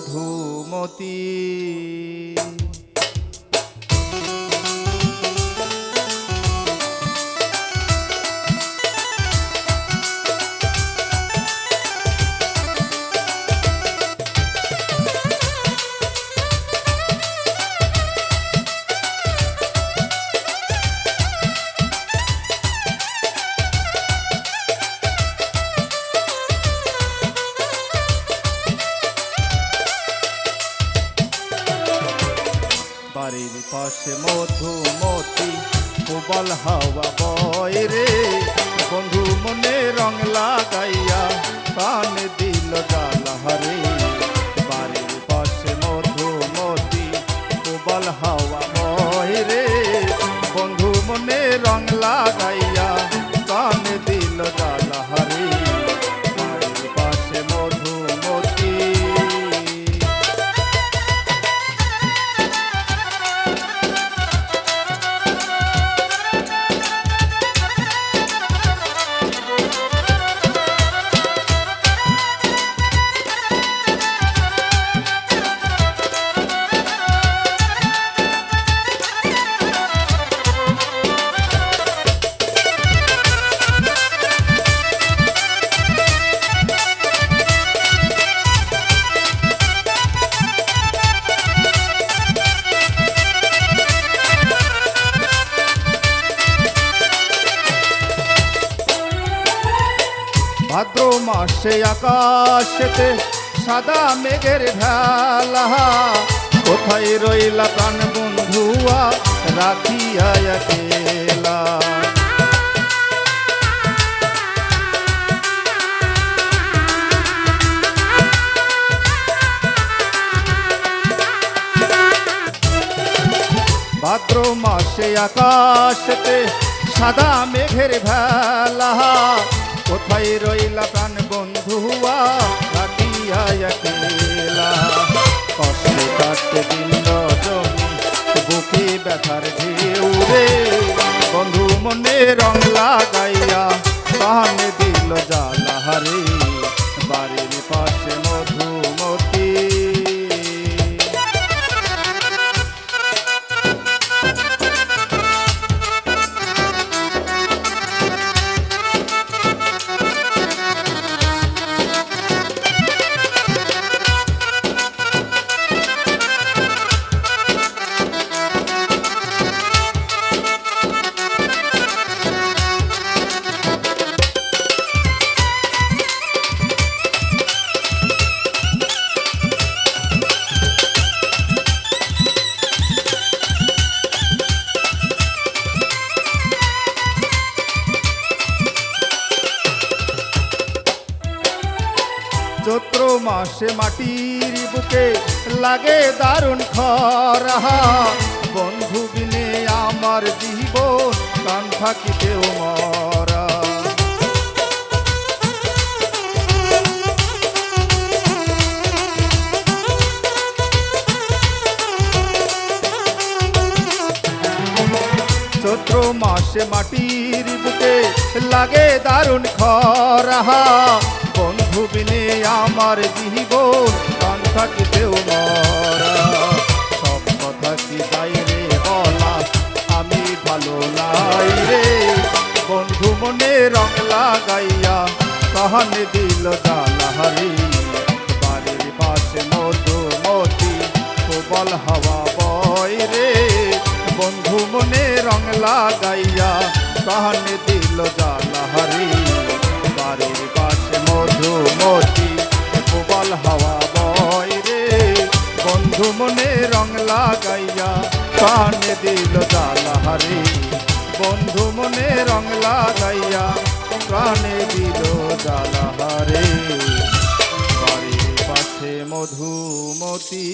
মধুমতি। বাড়ির মধু মধুমতি প্রবল হাওয়া বয় রে। বন্ধু মনে রং লাগাইয়া কান দিল জালহারে বাড়ির পাশে মধুমতি প্রবল হাওয়া বয় রে। বন্ধু মনে রং লাগাইয়া ভাদ্র মাসে আকাশেতে সাদা মেঘের ভেলা কোথায় রইলা প্রাণ বন্ধুয়া, রাখিয়া ভাদ্র মাসে আকাশেতে সাদা মেঘের ভেলা ব্যথার ঢেউরে বন্ধু মনে রং লাগাইয়া কানে দিল জালাহারে চৈত্র মাসে মাটির বুকে লাগে দারুণ খরা। বন্ধু বিনে আমার জীবন কান থাকিতেও মরা। চৈত্র মাসে মাটির বুকে লাগে দারুণ খরা। বন্ধু বিনে আমার জীবন কান থাকিতেও মরা সব কথা কি যাই রে বলা? আমি ভালো লাই রে। বন্ধু মনে রং লাগাইয়া কাহান দিল জালাহারি। বাড়ির পাশে মধুমতি, প্রবল হাওয়া বয় রে। বন্ধু মনে রং লাগাইয়া কান দিল জালাহারি বন্ধু মনে রং লাগাইয়া প্রাণে দিল জালাহারে বাড়ির পাশে মধুমতি।